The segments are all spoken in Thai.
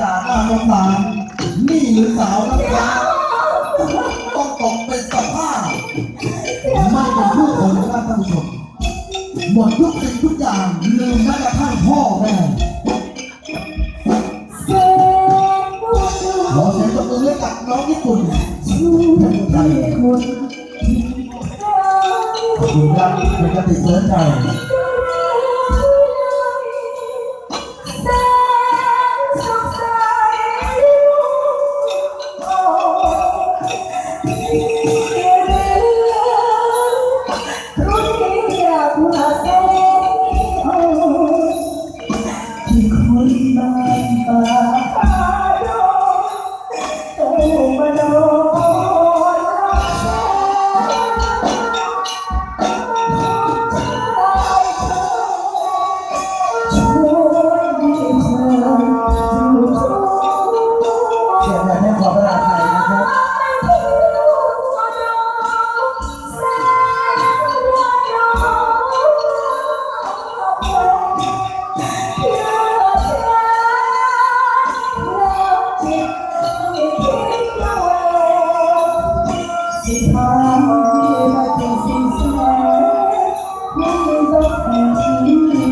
ด่าหน้าสงสารนี่หรือสาวน้ำว้าต้องตกเป็นสภาพไม่เป็นผู้คนนะท่านผู้ชมหมดทุกสิ่งทุกอย่างลืมแม้กระทั่งพ่อแม่ขอเสียงตบมือให้กับน้องญี่ปุ่นขอบคุณคดับเป็นกติกเสริใจ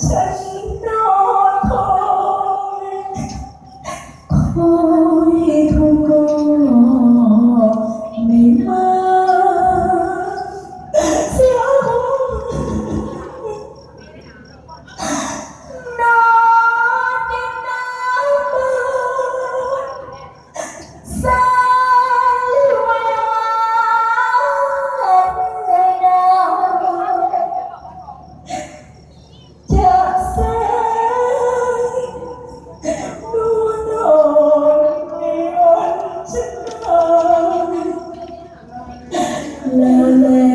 ยฉัน 妈